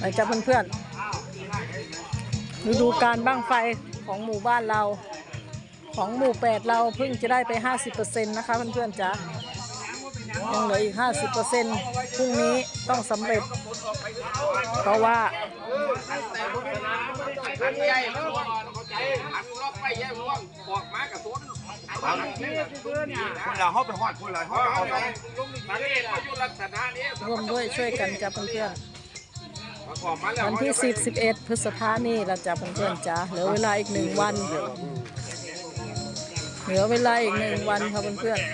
ไปจ้ะเพื่อนๆฤดูการบ้างไฟของหมู่บ้านเรา ของหมู่แปดเราเพิ่งจะได้ไป 50%นะคะเพื่อนๆจ้ะยังเหลืออีก 50%พรุ่งนี้ต้องสำเร็จ เพราะว่าหันใหญ่แล้วหันล็อกไปใหญ่ร่วงออกมากับต้น คุณเราเข้าไปหอดคุณเราเข้าไปเอาไปมันนี่เขาอยู่ลักษณะนี้ร่วมด้วยช่วยกันจ้ะเพื่อนประกอบมาแล้วๆวันที่ 10 11 พฤษภานี่เราจะเพื่อนๆจ้ะเหลือเวลาอีกหนึ่งวัน เหลือเวลาอีกหนึ่งวันค่ะเพื่อนๆ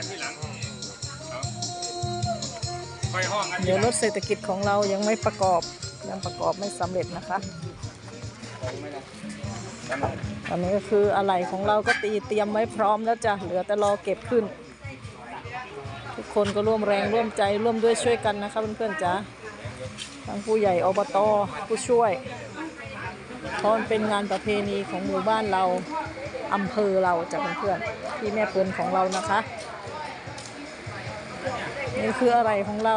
ไปห้องกันเดี๋ยวรถเศรษฐกิจของเรายังไม่ประกอบยังประกอบไม่สำเร็จนะคะ ตอนนี้ก็คืออะไหล่ของเราก็ตีเตรียมไว้พร้อมแล้วจ้ะเหลือแต่รอเก็บขึ้น ทุกคนก็ร่วมแรงร่วมใจร่วมด้วยช่วยกันนะคะเพื่อนๆจ้ะทั้งผู้ใหญ่อบตผู้ช่วยเพราะมันเป็นงานประเพณีของหมู่บ้านเราอำเภอเราจ้ะเพื่อนๆที่แม่เปืนของเรานะคะนี่คืออะไรของเรา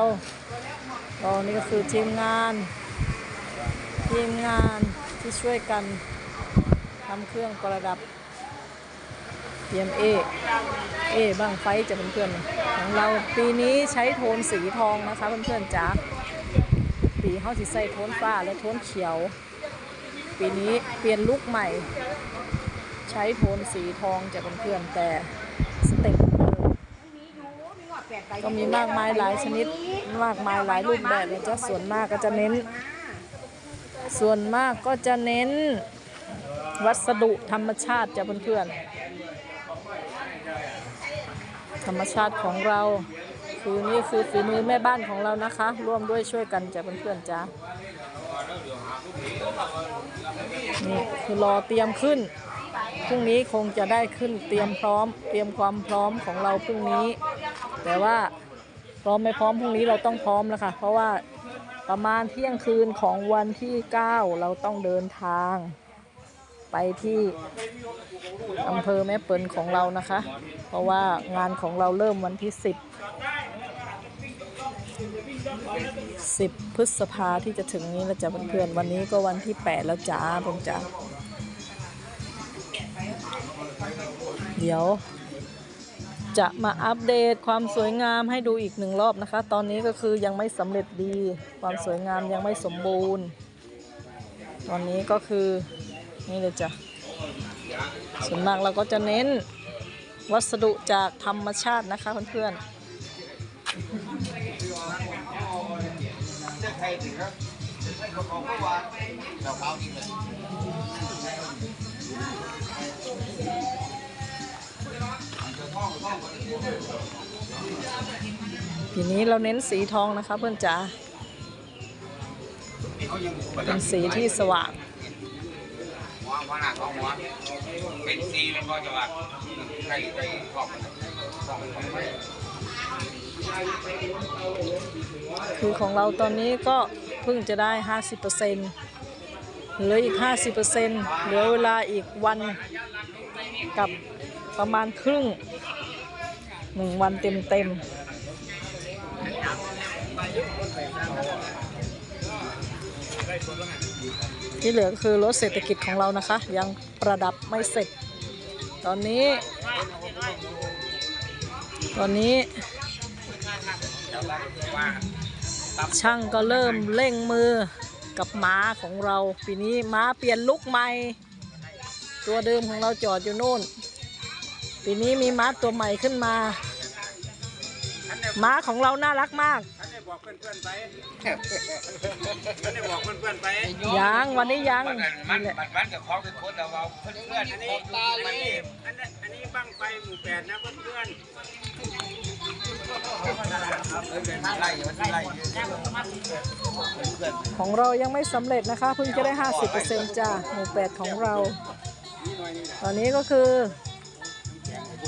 ตอนนี้ก็คือทีมงาน ทีมงานที่ช่วยกัน ทำเครื่องประดับเตรียมเอ เอบ้างไฟจะเป็นเพื่อนๆของเราปีนี้ใช้โทนสีทองนะคะเพื่อนๆจ๋าปีเขาสิใส่โทนฟ้าและโทนเขียว ปีนี้เปลี่ยนลุคใหม่ ใช้โทนสีทองจะเป็นเพื่อนแต่สเต็ปก็มีมากมายหลายชนิด มากมายหลายรูปแบบเลยจ้ะส่วนมากก็จะเน้น ส่วนมากก็จะเน้น วัสดุธรรมชาติจ้ะเพื่อนๆธรรมชาติของเราคือนี่คือฝีมือแม่บ้านของเรานะคะ ร่วมด้วยช่วยกันจ้ะเพื่อนๆจ้ะนี่คือรอเตรียมขึ้นพรุ่งนี้คงจะได้ขึ้นเตรียมพร้อม เตรียมความพร้อมของเราพรุ่งนี้ แต่ว่าพร้อมไม่พร้อมพรุ่งนี้เราต้องพร้อมแล้วค่ะ เพราะว่าประมาณเที่ยงคืนของวันที่ 9 เราต้องเดินทาง ไปที่อำเภอแม่เปิลของเรานะคะ เพราะว่างานของเราเริ่มวันที่ 10 10 พฤษภาที่จะถึงนี้แล้วจ้ะเพื่อนๆวันนี้ก็วันที่ 8 แล้วจ้าผมจ้าเดี๋ยวจะมาอัปเดตความสวยงามให้ดูอีกหนึ่งรอบนะคะ ตอนนี้ก็คือยังไม่สำเร็จดี ความสวยงามยังไม่สมบูรณ์ ตอนนี้ก็คือ นี่เลยจ้ะส่วนมากเราก็จะเน้นวัสดุจากธรรมชาตินะคะเพื่อนๆทีนี้เราเน้นสีทองนะคะเพื่อนจ๋าเป็นสีที่สว่าง หัวหัวหน้าของหัวเป็นซีเป็นก็จะว่าใครไปครอบกันคือของเราตอนนี้ก็เพิ่งจะได้ 50%เหลืออีก 50%เหลือเวลาอีกวันกับประมาณครึ่งหนึ่งวันเต็มเต็มๆ ที่เหลือก็คือรถเศรษฐกิจของเรานะคะ ยังประดับไม่เสร็จ ตอนนี้ ตอนนี้ ช่างก็เริ่มเร่งมือกับม้าของเราปีนี้ม้าเปลี่ยนลุกใหม่ ตัวเดิมของเราจอดอยู่นู่น ปีนี้มีม้าตัวใหม่ขึ้นมา ม้าของเราน่ารักมาก ท่านได้บอกเพื่อนๆไปท่านได้บอกเพื่อนๆไปยังวันนี้ยัง มันมันมันกับของเป็นคนเราเอาเพื่อนๆอันนี้ตาเลยอันนี้อันนี้บังไฟหมู่แปดนะเพื่อนๆไล่ไล่ของเรายังไม่สำเร็จนะคะเพิ่งจะได้ 50%จ้าหมู่แปดของเรา ตอนนี้ก็คือ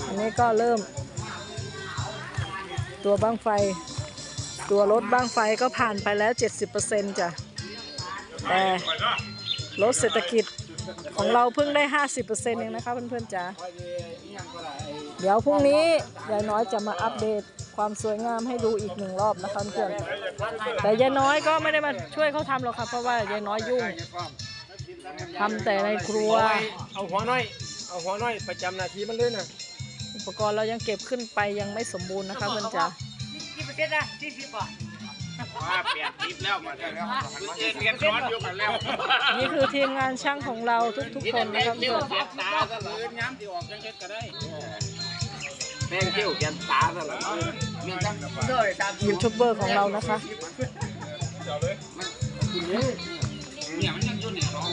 อันนี้ก็เริ่ม ตัวบ้างไฟ ตัวรถบ้างไฟก็ผ่านไปแล้ว 70%จ้ะ แต่รถเศรษฐกิจของเราเพิ่งได้ 50%เองนะคะเพื่อนๆจ้าเดี๋ยวพรุ่งนี้ยายน้อยจะมาอัปเดตความสวยงามให้ดูอีกหนึ่งรอบนะคะเพื่อนแต่ยายน้อยก็ไม่ได้มาช่วยเขาทำหรอกค่ะเพราะว่ายายน้อยยุ่งทำแต่ในครัว เอาหัวน้อย เอาหัวน้อยประจำนาทีมันเลยนะอุ ปกรณ์เรายังเก็บขึ้นไปยังไม่สมบูรณ์นะคะเพื่อนจ๋ากี่เปอร์เซ็นต์นะสี่สิบป่ะว่าเปลี่ยนทิปแล้วมาแล้วเรียนเรียนซ้อนอยู่กันแล้วนี่คือทีมงานช่างของเราทุกๆคนนะคะเพื่อนเสียตาซะเลยย้ำที่ออกยังเช็ดก็ได้แม่งเที่ยวยันตาซะเลยมีจังโดยตามยูทูบเบอร์ของเรานะคะเนี่ยมันยังอยู่นี่สอง